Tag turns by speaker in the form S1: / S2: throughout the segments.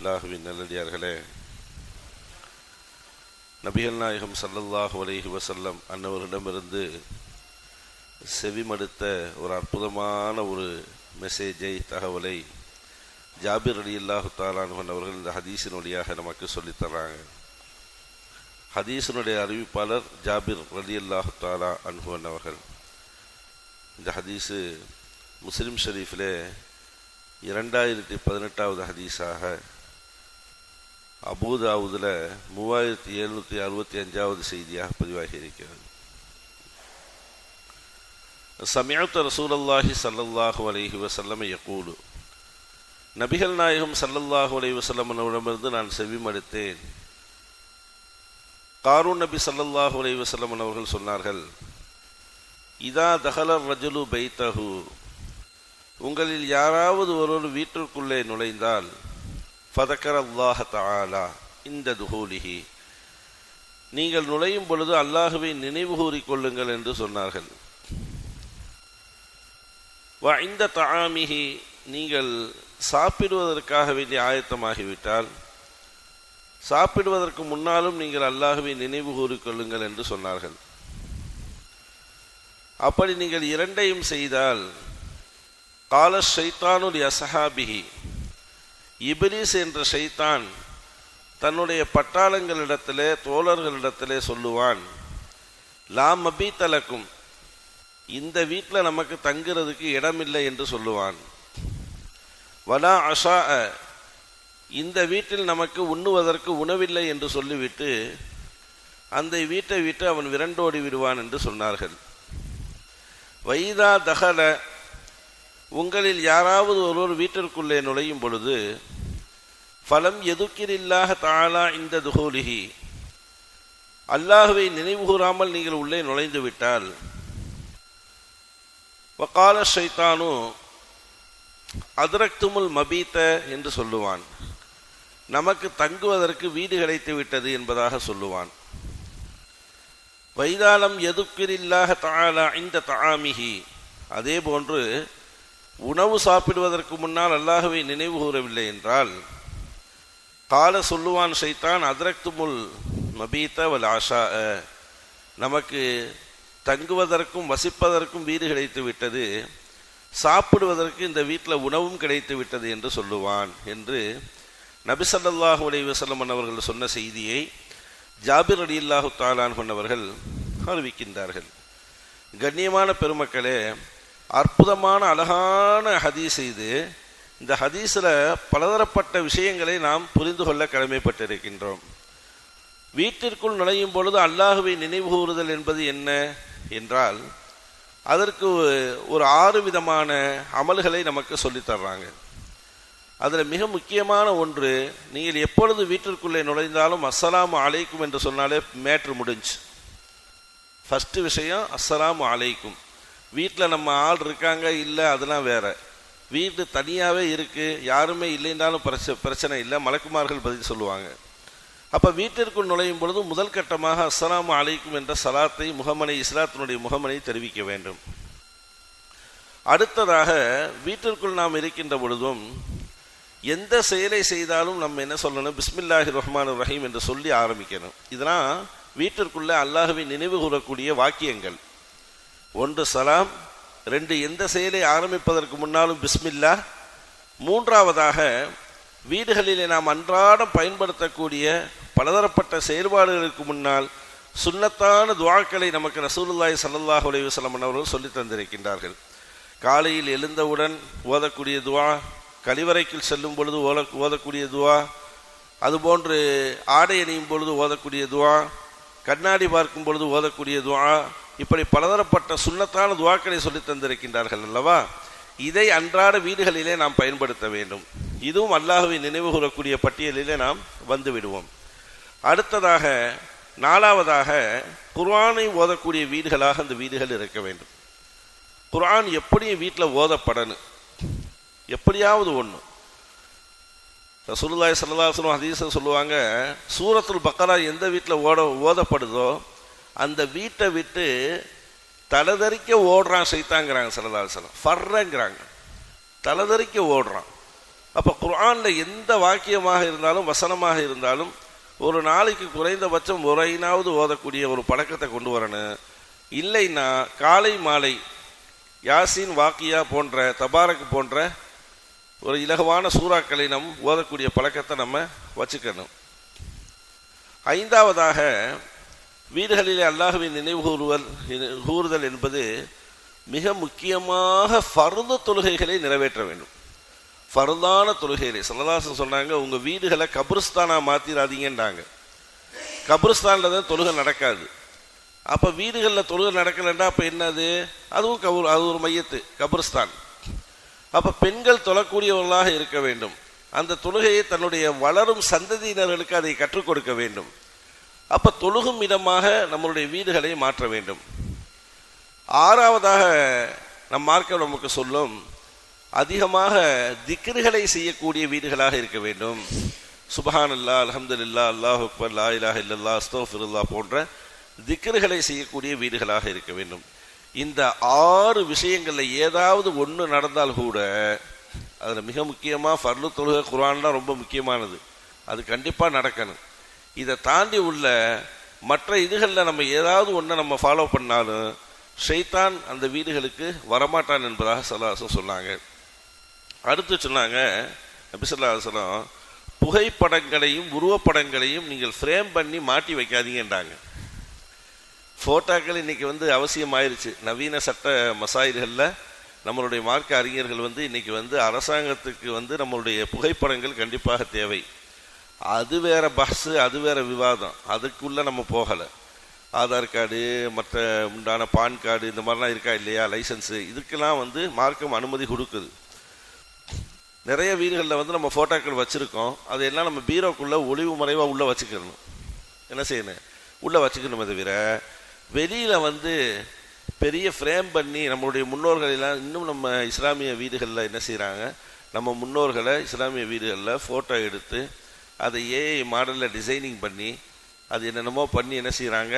S1: அல்லாஹுவின் நல்லடியார்களே நபிகள் நாயகம் சல்லல்லாஹு அலைஹி வசல்லம் அன்னவர்களிடமிருந்து செவிமடுத்த ஒரு அற்புதமான ஒரு மெசேஜை தகவலை ஜாபிர் அலி அல்லாஹு தாலான் அவர்கள் இந்த ஹதீஸின் வழியாக நமக்கு சொல்லித்தர்றாங்க ஹதீஸினுடைய அறிவிப்பாளர் ஜாபிர் அலி அல்லாஹு தாலா அன்ஹுவன் அவர்கள். இந்த ஹதீஸு முஸ்லீம் ஷரீஃபிலே இரண்டாயிரத்தி பதினெட்டாவது ஹதீஸாக அபூதாவுதில் மூவாயிரத்தி எழுநூற்றி அறுபத்தி அஞ்சாவது செய்தியாக பதிவாகி இருக்கிறது சமயத்த ரசூலல்லாஹி சல்லல்லாஹு அலைஹி வசல்லம் யக்கூலு நபிகள் நாயகம் சல்லல்லாஹு அலைஹி வசல்லம் அவரிடமிருந்து நான் செவிமடுத்தேன். காரூன் நபி சல்லல்லாஹு அலைஹி வசல்லம் அவர்கள் சொன்னார்கள். இதா தஹலர் ரஜுலு பைத்தஹு. உங்களில் யாராவது ஒருவர் வீட்டிற்குள்ளே நுழைந்தால் ஃபதக்கர் அல்லாஹ தாலா இந்த துஹூலிஹி நீங்கள் நுழையும் பொழுது அல்லாஹுவை நினைவு கூறி கொள்ளுங்கள் என்று சொன்னார்கள். வ இந்த தாமிகி நீங்கள் சாப்பிடுவதற்காக வேண்டிய ஆயத்தமாகிவிட்டால் சாப்பிடுவதற்கு முன்னாலும் நீங்கள் அல்லாஹுவை நினைவு கூறிக்கொள்ளுங்கள் என்று சொன்னார்கள். அப்படி நீங்கள் இரண்டையும் செய்தால் கால ஷைத்தானுல் அசஹாபிகி இபிலிஸ் என்ற ஷைத்தான் தன்னுடைய பட்டாளங்களிடத்திலே தோழர்களிடத்திலே சொல்லுவான் லாம் தலக்கும் இந்த வீட்டில் நமக்கு தங்குறதுக்கு இடமில்லை என்று சொல்லுவான். வலா அஷா இந்த வீட்டில் நமக்கு உண்ணுவதற்கு உணவில்லை என்று சொல்லிவிட்டு அந்த வீட்டை விட்டு அவன் விரண்டோடி விடுவான் என்று சொன்னார்கள். வைதா தகல உங்களில் யாராவது ஒருவர் வீட்டிற்குள்ளே நுழையும் பொழுது ஃபலம் எதுக்கிரில்லாக தாளா இந்த துகோலிகி அல்லாஹுவை நினைவுகூறாமல் நீங்கள் உள்ளே நுழைந்து விட்டால் வக்கால ஷைத்தானு அதிரக்துமுல் மபீத்த என்று சொல்லுவான். நமக்கு தங்குவதற்கு வீடு கிடைத்து விட்டது என்பதாக சொல்லுவான். வைதாலம் எதுக்கிரில்லாக தாளா இந்த தாமிகி அதே போன்று உணவு சாப்பிடுவதற்கு முன்னால் அல்லாஹுவை நினைவு கூறவில்லை என்றால் கால சொல்லுவான் சைத்தான் அதிரக்துமுல் மபீத்த வல் ஆஷா நமக்கு தங்குவதற்கும் வசிப்பதற்கும் வீடு கிடைத்து விட்டது. சாப்பிடுவதற்கு இந்த வீட்டில் உணவும் கிடைத்து விட்டது என்று சொல்லுவான் என்று நபிசல்லாஹு அலி வசலமன் அவர்கள் சொன்ன செய்தியை ஜாபிர் அலி அல்லாஹு தாலான் கொண்டவர்கள் அறிவிக்கின்றார்கள். கண்ணியமான பெருமக்களே அற்புதமான அழகான ஹதீஸ் இது. இந்த ஹதீஸில் பலதரப்பட்ட விஷயங்களை நாம் புரிந்து கொள்ள கடமைப்பட்டிருக்கின்றோம். வீட்டிற்குள் நுழையும் பொழுது அல்லாஹுவை நினைவு கூறுதல் என்பது என்ன என்றால் அதற்கு ஒரு ஆறு விதமான அமல்களை நமக்கு சொல்லித்தர்றாங்க அதில் மிக முக்கியமான ஒன்று நீங்கள் எப்பொழுது வீட்டிற்குள்ளே நுழைந்தாலும் அஸ்ஸலாம் அலைக்கும் என்று சொன்னாலே மேட்ரு முடிஞ்சு. ஃபஸ்ட்டு விஷயம் அஸ்ஸலாம் அலைக்கும். வீட்டில் நம்ம ஆள் இருக்காங்க இல்லை அதெல்லாம் வேற. வீடு தனியாகவே இருக்குது யாருமே இல்லைன்னாலும் பிரச்ச பிரச்சனை இல்லை மலக்குமார்கள் பதில் சொல்லுவாங்க. அப்போ வீட்டிற்குள் நுழையும் பொழுது முதல் கட்டமாக அஸ்ஸலாமு அலைக்கும் என்ற சலாத்தை முகமனை இஸ்லாத்தினுடைய முகமனை தெரிவிக்க வேண்டும். அடுத்ததாக வீட்டிற்குள் நாம் இருக்கின்ற பொழுதும் எந்த செயலை செய்தாலும் நம்ம என்ன சொல்லணும்? பிஸ்மில்லாஹி ரஹ்மான் ரஹீம் என்று சொல்லி ஆரம்பிக்கணும். இதெல்லாம் வீட்டிற்குள்ளே அல்லாஹுவை நினைவு கூறக்கூடிய வாக்கியங்கள். ஒன்று சலாம் ரெண்டு எந்த செயலை ஆரம்பிப்பதற்கு முன்னாலும் பிஸ்மில்லா. மூன்றாவதாக வீடுகளிலே நாம் அன்றாடம் பயன்படுத்தக்கூடிய பலதரப்பட்ட செயல்பாடுகளுக்கு முன்னால் சுண்ணத்தான துவாக்களை நமக்கு ரசூலுல்லாய் சல்லாஹ் அலைவசலம் அவர்கள் சொல்லி தந்திருக்கின்றார்கள். காலையில் எழுந்தவுடன் ஓதக்கூடிய துவா கழிவறைக்குள் செல்லும் பொழுது ஓத ஓதக்கூடிய துவா அதுபோன்று ஆடை அணியும் பொழுது ஓதக்கூடிய துவா கண்ணாடி பார்க்கும் பொழுது ஓதக்கூடிய துவா இப்படி பலதரப்பட்ட சுண்ணத்தான துவாக்களை சொல்லி தந்திருக்கின்றார்கள் அல்லவா? இதை அன்றாட வீடுகளிலே நாம் பயன்படுத்த வேண்டும். இதுவும் அல்லாஹுவை நினைவு கூறக்கூடிய பட்டியலிலே நாம் வந்து விடுவோம். அடுத்ததாக நாலாவதாக குர்ஆனை ஓதக்கூடிய வீடுகளாக அந்த வீடுகள் இருக்க வேண்டும். குர்ஆன் எப்படியும் வீட்டில் ஓதப்படணும் எப்படியாவது ஒன்று ரசூலுல்லாய் சல்லாஹலும் ஹதீஸை சொல்லுவாங்க சூரத்துல் பக்கரா எந்த வீட்டில் ஓட ஓதப்படுதோ அந்த வீட்டை விட்டு தலைதறிக்க ஓடுறான் சைத்தாங்கிறாங்க சல்லா ஃபர்றங்கிறாங்க. தலைதறிக்க ஓடுறான். அப்போ குரானில் எந்த வாக்கியமாக இருந்தாலும் வசனமாக இருந்தாலும் ஒரு நாளைக்கு குறைந்தபட்சம் முறையினாவது ஓதக்கூடிய ஒரு பழக்கத்தை கொண்டு வரணும். இல்லைன்னா காலை மாலை யாசின் வாக்கியா போன்ற தபாரக் போன்ற ஒரு இலகுவான சூறாக்களை நம் ஓதக்கூடிய பழக்கத்தை நம்ம வச்சுக்கணும். ஐந்தாவதாக வீடுகளிலே அல்லாஹுவின் நினைவு கூறுவர் கூறுதல் என்பது மிக முக்கியமாக ஃபர்து தொழுகைகளை நிறைவேற்ற வேண்டும். ஃபர்தான தொழுகைகளை சல்லதாசன் சொன்னாங்க உங்கள் வீடுகளை கபிரிஸ்தானாக மாற்றிடாதீங்கன்றாங்க கபிரிஸ்தானில் தான் தொழுகை நடக்காது. அப்போ வீடுகளில் தொழுகை நடக்கலைன்னா அப்போ என்னது? அதுவும் கபூர் அது ஒரு மையத்து கபிரிஸ்தான். அப்போ பெண்கள் தொழக்கூடியவர்களாக இருக்க வேண்டும். அந்த தொழுகையை தன்னுடைய வளரும் சந்ததியினர்களுக்கு அதை கற்றுக் கொடுக்க வேண்டும். அப்போ தொழுகும் இடமாக நம்மளுடைய வீடுகளை மாற்ற வேண்டும். ஆறாவதாக நம் மார்க்க நமக்கு சொல்லும் அதிகமாக திக்ருகளை செய்யக்கூடிய வீடுகளாக இருக்க வேண்டும். சுபஹான் அல்லா அலமதுல்லா அல்லாஹ் அக்பர் லா இலாஹ் இல்லல்லா அஸ்தோஃபிருல்லா போன்ற திக்ருகளை செய்யக்கூடிய வீடுகளாக இருக்க வேண்டும். இந்த ஆறு விஷயங்களில் ஏதாவது ஒன்று நடந்தால் கூட அதில் மிக முக்கியமாக ஃபர்லு தொழுகை குரான்லாம் ரொம்ப முக்கியமானது. அது கண்டிப்பாக நடக்கணும். இதை தாண்டி உள்ள மற்ற இதுகளில் நம்ம ஏதாவது ஒன்றை நம்ம ஃபாலோ பண்ணாலும் ஷைத்தான் அந்த வீடுகளுக்கு வரமாட்டான் என்பதாக சல்லாசம் சொன்னாங்க. அடுத்து சொன்னாங்க நபிசல்லாசலம் புகைப்படங்களையும் உருவப்படங்களையும் நீங்கள் ஃப்ரேம் பண்ணி மாட்டி வைக்காதீங்கன்றாங்க. ஃபோட்டோக்கள் இன்றைக்கி வந்து அவசியம் ஆயிடுச்சு நவீன சட்ட மசாயில்களில் நம்மளுடைய மார்க்க அறிஞர்கள் வந்து இன்றைக்கி வந்து அரசாங்கத்துக்கு வந்து நம்மளுடைய புகைப்படங்கள் கண்டிப்பாக தேவை. அது வேற பஸ்ஸு அது வேற விவாதம். அதுக்குள்ளே நம்ம போகலை. ஆதார் கார்டு மற்ற உண்டான பான் கார்டு இந்த மாதிரிலாம் இருக்கா இல்லையா? லைசன்ஸு. இதுக்கெல்லாம் வந்து மார்க்கம் அனுமதி கொடுக்குது. நிறைய வீடுகளில் வந்து நம்ம ஃபோட்டோக்கள் வச்சுருக்கோம். அதையெல்லாம் நம்ம பீரோக்குள்ளே ஒளிவு மறைவாக உள்ளே வச்சுக்கணும். என்ன செய்யணும்? உள்ளே வச்சுக்கணுமே தவிர வெளியில் வந்து பெரிய ஃப்ரேம் பண்ணி நம்மளுடைய முன்னோர்கள் எல்லாம் இன்னும் நம்ம இஸ்லாமிய வீடுகளில் என்ன செய்கிறாங்க நம்ம முன்னோர்களை இஸ்லாமிய வீடுகளில் ஃபோட்டோ எடுத்து அதை ஏஐ மாடலில் டிசைனிங் பண்ணி அது என்னென்னமோ பண்ணி என்ன செய்கிறாங்க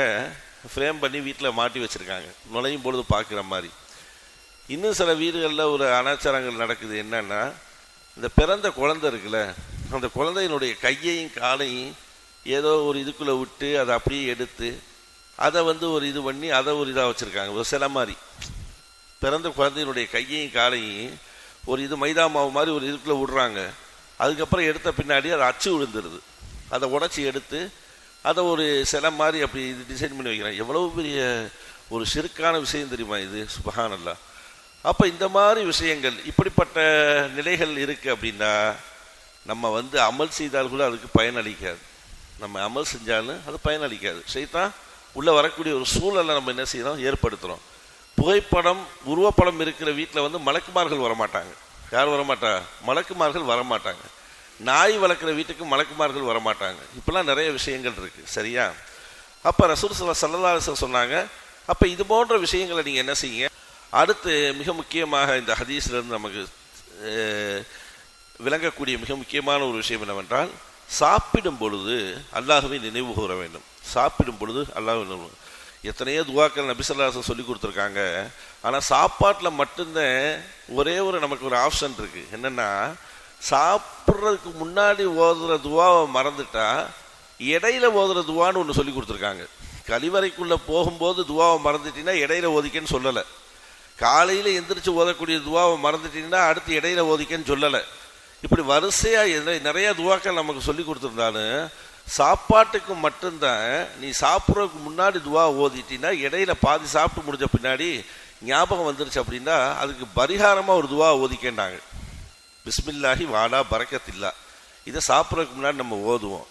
S1: ஃப்ரேம் பண்ணி வீட்டில் மாட்டி வச்சுருக்காங்க. நுழையும் பொழுது பார்க்குற மாதிரி. இன்னும் சில வீடுகளில் ஒரு அனாச்சாரங்கள் நடக்குது. என்னென்னா இந்த பிறந்த குழந்தை இருக்குல்ல அந்த குழந்தையினுடைய கையையும் காலையும் ஏதோ ஒரு இதுக்குள்ளே விட்டு அதை அப்படியே எடுத்து அதை வந்து ஒரு இது பண்ணி அதை ஒரு இதாக வச்சுருக்காங்க. ஒரு சில மாதிரி. பிறந்த குழந்தையினுடைய கையையும் காலையும் ஒரு இது மைதா மாவு மாதிரி ஒரு இதுக்குள்ளே விடுறாங்க. அதுக்கப்புறம் எடுத்த பின்னாடி அது அச்சு விழுந்துருது. அதை உடச்சி எடுத்து அதை ஒரு சில மாதிரி அப்படி இது டிசைன் பண்ணி வைக்கிறேன் எவ்வளவு பெரிய ஒரு சிறுக்கான விஷயம் தெரியுமா இது? சுபஹானல்லா. அப்போ இந்த மாதிரி விஷயங்கள் இப்படிப்பட்ட நிலைகள் இருக்குது அப்படின்னா நம்ம வந்து அமல் செய்தால் கூட அதுக்கு பயனளிக்காது நம்ம அமல் செஞ்சாலும் அது பயனளிக்காது செய்தான் உள்ளே வரக்கூடிய ஒரு சூழலை நம்ம என்ன செய்யறோம்? ஏற்படுத்துகிறோம் புகைப்படம் உருவப்படம் இருக்கிற வீட்டில் வந்து மலக்குமார்கள் வரமாட்டாங்க. யாரும் வரமாட்டா மலக்குமார்கள் வரமாட்டாங்க. நாய் வளர்க்குற வீட்டுக்கு மலக்குமார்கள் வரமாட்டாங்க. இப்பெல்லாம் நிறைய விஷயங்கள் இருக்குது சரியா? அப்போ ரசூல் சல்லா சல்லல்லாசன் சொன்னாங்க அப்போ இது போன்ற விஷயங்களை நீங்கள் என்ன செய்யுங்க? அடுத்து மிக முக்கியமாக இந்த ஹதீஸ்லேருந்து நமக்கு விளங்கக்கூடிய மிக முக்கியமான ஒரு விஷயம் என்னவென்றால் சாப்பிடும் பொழுது அல்லாஹுவை நினைவு கூற வேண்டும். சாப்பிடும் பொழுது அல்லாஹ் நினைவு எத்தனையோ துவாக்கள் நபிசல்லாசன் சொல்லி கொடுத்துருக்காங்க. ஆனால் சாப்பாட்டில் மட்டும்தான் ஒரே ஒரு நமக்கு ஒரு ஆப்ஷன் இருக்குது என்னென்னா சாப்பிட்றதுக்கு முன்னாடி ஓதுற துவாவை மறந்துட்டா இடையில ஓதுற துவான்னு ஒன்று சொல்லி கொடுத்துருக்காங்க. கழிவறைக்குள்ளே போகும்போது துவாவை மறந்துட்டீங்கன்னா இடையில ஓதிக்கன்னு சொல்லலை. காலையில் எந்திரிச்சு ஓதக்கூடிய துவாவை மறந்துட்டீங்கன்னா அடுத்து இடையில ஓதிக்கன்னு சொல்லலை. இப்படி வரிசையாக நிறைய துவாக்கள் நமக்கு சொல்லி கொடுத்துருந்தாலும் சாப்பாட்டுக்கு மட்டும்தான் நீ சாப்பிட்றதுக்கு முன்னாடி துவா ஓதிட்டினா இடையில பாதி சாப்பிட்டு முடிஞ்ச பின்னாடி ஞாபகம் வந்துருச்சு அப்படின்னா அதுக்கு பரிகாரமாக ஒரு துவா ஓதிக்கேண்டாங்க. பிஸ்மில்லாஹி வாடா பறக்கத்தில்லா இதை சாப்பிட்றதுக்கு முன்னாடி நம்ம ஓதுவோம்.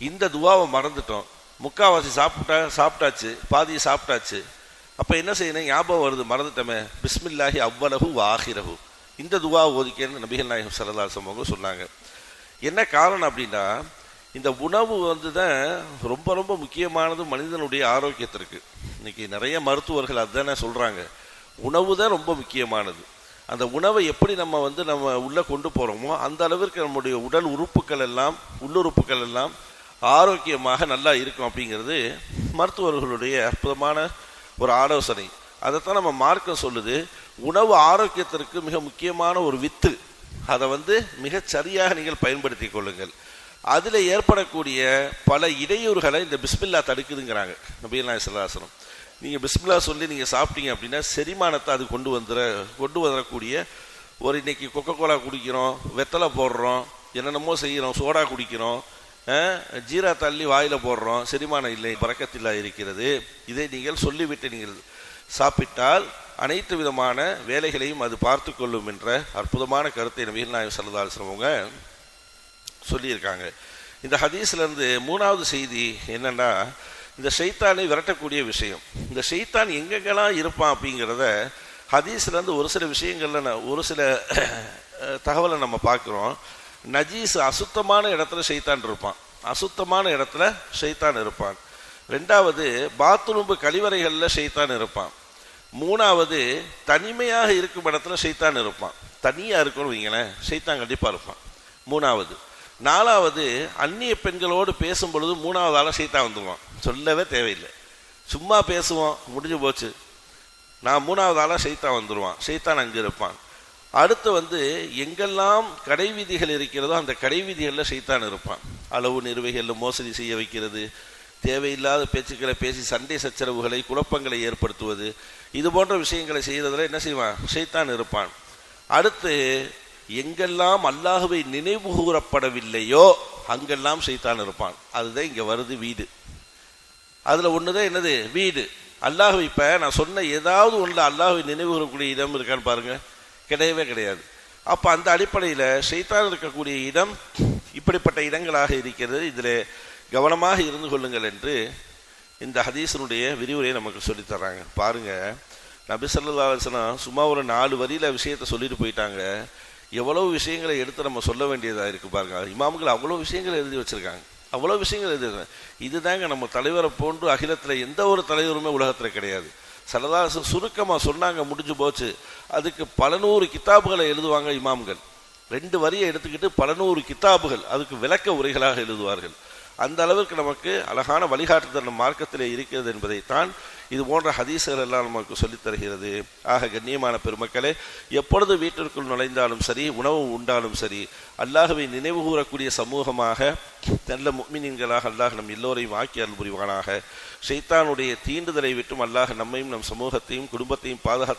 S1: இந்த துவாவை மறந்துட்டோம். முக்காவாசி சாப்பிட்டா சாப்பிட்டாச்சு பாதியை சாப்பிட்டாச்சு. அப்போ என்ன செய்யணும்? ஞாபகம் வருது மறந்துட்டோமே. பிஸ்மில்லாஹி அவ்வளவு வாகிரகு இந்த துவா ஓதிக்கேன்னு நபிகள் நாயகம் சரதாசம் அவங்க சொன்னாங்க. என்ன காரணம் அப்படின்னா இந்த உணவு வந்து தான் ரொம்ப ரொம்ப முக்கியமானது மனிதனுடைய ஆரோக்கியத்திற்கு. இன்னைக்கு நிறைய மருத்துவர்கள் அதுதானே சொல்கிறாங்க உணவு தான் ரொம்ப முக்கியமானது. அந்த உணவை எப்படி நம்ம வந்து நம்ம உள்ளே கொண்டு போகிறோமோ அந்த அளவிற்கு நம்முடைய உடல் உறுப்புகள் எல்லாம் உள்ளுறுப்புகள் எல்லாம் ஆரோக்கியமாக நல்லா இருக்கும் அப்படிங்கிறது மருத்துவர்களுடைய அற்புதமான ஒரு ஆலோசனை. அதைத்தான் நம்ம மார்க்கம் சொல்லுது. உணவு ஆரோக்கியத்திற்கு மிக முக்கியமான ஒரு வித்து. அதை வந்து மிகச் சரியாக நீங்கள் பயன்படுத்தி கொள்ளுங்கள். அதில் ஏற்படக்கூடிய பல இடையூறுகளை இந்த பிஸ்மில்லா தடுக்குதுங்கிறாங்க நபீல் நாய் நீங்கள் பிஸ்மில்லா சொல்லி நீங்கள் சாப்பிட்டீங்க அப்படின்னா செரிமானத்தை அது கொண்டு வந்துட கொண்டு வரக்கூடிய ஒரு இன்னைக்கு கொக்கோ கோலா குடிக்கிறோம் வெத்தலை போடுறோம் என்னென்னமோ செய்கிறோம் சோடா குடிக்கிறோம் ஜீரா தள்ளி வாயில் போடுறோம் செரிமானம் இல்லை பறக்கத்தில்லா இருக்கிறது. இதை நீங்கள் சொல்லிவிட்டு நீங்கள் சாப்பிட்டால் அனைத்து விதமான வேலைகளையும் அது பார்த்து கொள்ளும் என்ற அற்புதமான கருத்தை நபீல் நாயம் அவங்க சொல்லியிருக்காங்க. இந்த ஹதீஸ்லேருந்து மூணாவது செய்தி என்னென்னா இந்த ஷைத்தானை விரட்டக்கூடிய விஷயம். இந்த ஷைத்தான் எங்கெங்கெல்லாம் இருப்பான் அப்படிங்கிறத ஹதீஸ்லேருந்து ஒரு சில விஷயங்களில் ஒரு சில தகவலை நம்ம பார்க்குறோம். நஜீஸ் அசுத்தமான இடத்துல ஷைத்தான் இருப்பான். அசுத்தமான இடத்துல ஷைத்தான் இருப்பான். ரெண்டாவது பாத்ரூம்பு கழிவறைகளில் ஷைத்தான் இருப்பான். மூணாவது தனிமையாக இருக்கும் இடத்துல ஷைத்தான் இருப்பான். தனியாக இருக்கணும் வைங்களேன் ஷைத்தான் கண்டிப்பாக இருப்பான். மூணாவது நாலாவது அந்நிய பெண்களோடு பேசும் பொழுது மூணாவது ஆளாக சைத்தான் வந்துடுவான் சொல்லவே தேவையில்லை. சும்மா பேசுவோம் முடிஞ்சு போச்சு. நான் மூணாவது ஆளாக சைத்தான் வந்துடுவான் சைத்தான் அங்கே இருப்பான். அடுத்து வந்து எங்கெல்லாம் கடைவீதிகள் இருக்கிறதோ அந்த கடைவீதிகளில் சைத்தான் இருப்பான். அளவு நிறுவைகளில் மோசடி செய்ய வைக்கிறது தேவையில்லாத பேச்சுக்களை பேசி சண்டை சச்சரவுகளை குழப்பங்களை ஏற்படுத்துவது இது போன்ற விஷயங்களை செய்கிறதுல என்ன செய்வான்? சைத்தான் இருப்பான். அடுத்து எங்கெல்லாம் அல்லாஹுவை நினைவு கூறப்படவில்லையோ அங்கெல்லாம் செய்தான் இருப்பான். அதுதான் இங்கே வருது வீடு. அதுல தான் என்னது? வீடு. அல்லாஹு இப்போ நான் சொன்ன ஏதாவது ஒன்று அல்லாஹுவை நினைவு கூறக்கூடிய இடம் இருக்கான்னு பாருங்க. கிடையவே கிடையாது. அப்போ அந்த அடிப்படையில் செய்தான் இருக்கக்கூடிய இடம் இப்படிப்பட்ட இடங்களாக இருக்கிறது. இதில் கவனமாக இருந்து கொள்ளுங்கள் என்று இந்த ஹதீசனுடைய விரிவுரையை நமக்கு சொல்லித் பாருங்கள் பாருங்க. நபி ஸல்லல்லாஹு சும்மா ஒரு நாலு வரியில விஷயத்தை சொல்லிட்டு போயிட்டாங்க. எவ்வளோ விஷயங்களை எடுத்து நம்ம சொல்ல வேண்டியதாக இருக்குது பாருங்க. இமாமுகள் அவ்வளோ விஷயங்கள் எழுதி வச்சுருக்காங்க. அவ்வளோ விஷயங்கள் எழுதி இதுதாங்க நம்ம தலைவரை போன்று அகிலத்தில் எந்த ஒரு தலைவருமே உலகத்தில் கிடையாது. சரதாசன் சுருக்கமாக சொன்னாங்க முடிஞ்சு போச்சு. அதுக்கு பல நூறு கித்தாபுகளை எழுதுவாங்க இமாம்கள். ரெண்டு வரியை எடுத்துக்கிட்டு பல நூறு கித்தாபுகள் அதுக்கு விளக்க உரைகளாக எழுதுவார்கள். அந்த அளவிற்கு நமக்கு அழகான வழிகாட்டுதல் நம் மார்க்கத்திலே இருக்கிறது என்பதைத்தான் இது போன்ற ஹதீசுகள் எல்லாம் நமக்கு சொல்லித் தருகிறது. ஆக கண்ணியமான பெருமக்களே எப்பொழுது வீட்டிற்குள் நுழைந்தாலும் சரி உணவு உண்டாலும் சரி அல்லாஹுவை நினைவு கூறக்கூடிய சமூகமாக நல்ல முக்மினின்களாக அல்லாஹ் நம் எல்லோரையும் ஆக்கி அருள் புரிவானாக. ஷைத்தானுடைய தீண்டுதலை விட்டும் அல்லாஹ் நம்மையும் நம் சமூகத்தையும் குடும்பத்தையும் பாதுகாத்து